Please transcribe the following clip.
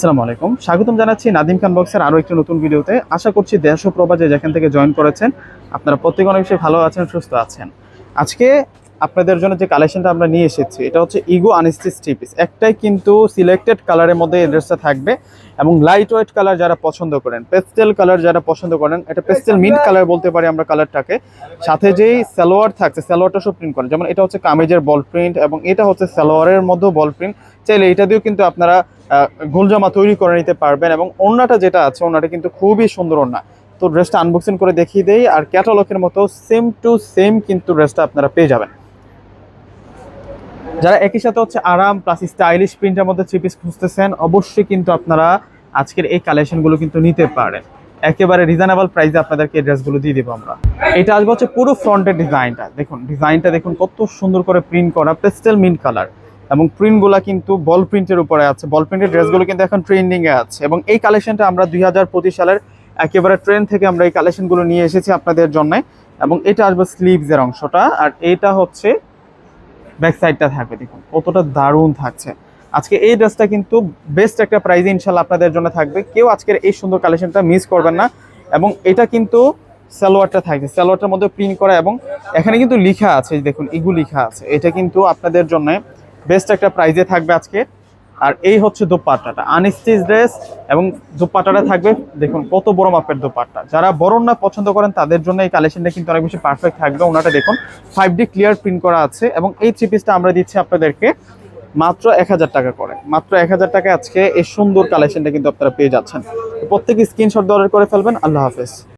আসসালামু আলাইকুম। স্বাগতম জানাচ্ছি নাদিম খান বক্সের আরও একটি নতুন ভিডিওতে। আশা করছি দেশ ও যেখান থেকে জয়েন করেছেন, আপনারা প্রত্যেক অনেক বেশি ভালো আছেন, সুস্থ আছেন। আজকে আপনাদের জন্য যে কালেকশনটা আমরা নিয়ে এসেছি, এটা হচ্ছে ইগো আনিস্টিস পিস একটাই কিন্তু সিলেক্টেড কালারের মধ্যে এই ড্রেসটা থাকবে এবং লাইট ওয়েট কালার যারা পছন্দ করেন পেস্টেল কালার যারা পছন্দ করেন এটা পেস্টেল মিন্ট কালার বলতে পারি আমরা কালারটাকে সাথে যেই সালোয়ার থাকছে, সালোয়ারটা সব প্রিন্ট করেন। যেমন এটা হচ্ছে কামিজের বল প্রিন্ট এবং এটা হচ্ছে সালোয়ারের মধ্যেও বল প্রিন্ট চাইলে এটা দিয়েও কিন্তু আপনারা গোলজামা তৈরি করে নিতে পারবেন এবং ওড়নাটা যেটা আছে, ওড়নাটা কিন্তু খুবই সুন্দর ওড়না। তো ড্রেসটা আনবক্সিং করে দেখিয়ে দেই, আর ক্যাটালগের মতো সেম টু সেম কিন্তু ড্রেসটা আপনারা পেয়ে যাবেন। যারা একই সাথে হচ্ছে আরাম প্লাস স্টাইলিশ প্রিন্টের মধ্যে থ্রি পিস খুঁজতেছেন, অবশ্যই কিন্তু আপনারা আজকের এই কালেকশনগুলো কিন্তু নিতে পারেন। একেবারে রিজনেবল প্রাইসে আপনাদেরকে ড্রেসগুলো দিয়ে দেবো আমরা। এটা আসবে হচ্ছে পুরো ফ্রন্টের ডিজাইনটা দেখুন ডিজাইনটা দেখুন, কত সুন্দর করে প্রিন্ট করা পেস্টেল মিন্ট কালার এবং প্রিন্টগুলো কিন্তু বল প্রিন্টের উপরে আছে। বল প্রিন্টের ড্রেসগুলো কিন্তু এখন ট্রেন্ডিং এ আছে। এবং এই কালেকশনটা আমরা দুই হাজার পঁচিশ সালের একেবারে ট্রেন থেকে আমরা এই কালেকশনগুলো নিয়ে এসেছি আপনাদের জন্য। এবং এটা আসবে স্লিভসের অংশটা। আর এটা হচ্ছে ব্যাক সাইডটা থাকবে, দেখুন, কতটা দারুণ থাকছে। আজকে এই ড্রেসটা কিন্তু বেস্ট একটা প্রাইজে ইনশাল্লাহ আপনাদের জন্য থাকবে। কেউ আজকের এই সুন্দর কালেকশনটা মিস করবেন না এবং এটা কিন্তু সালোয়ারটা থাকছে, সালোয়ারটার মধ্যে প্রিন্ট করা এবং এখানে কিন্তু লিখা আছে, দেখুন ইগু লিখা আছে। এটা কিন্তু আপনাদের জন্য বেস্ট একটা প্রাইজে থাকবে আজকে। আর এই হচ্ছে দোপাট্টাটা আনস্টিচ ড্রেস এবং দোপাট্টাটা থাকবে, দেখুন কত বড় মাপের দোপাট্টা। যারা বড় না পছন্দ করেন, তাদের জন্য এই কালেকশনটা কিন্তু অনেক বেশি পারফেক্ট থাকবে। ওনাটা দেখুন ফাইভ ডি ক্লিয়ার প্রিন্ট করা আছে এবং এই থ্রি পিসটা আমরা দিচ্ছি আপনাদেরকে মাত্র এক হাজার টাকা করে। মাত্র এক হাজার টাকা আজকে এই সুন্দর কালেকশনটা কিন্তু আপনারা পেয়ে যাচ্ছেন। প্রত্যেকে স্ক্রিনশট অর্ডার করে ফেলবেন। আল্লাহ হাফেজ।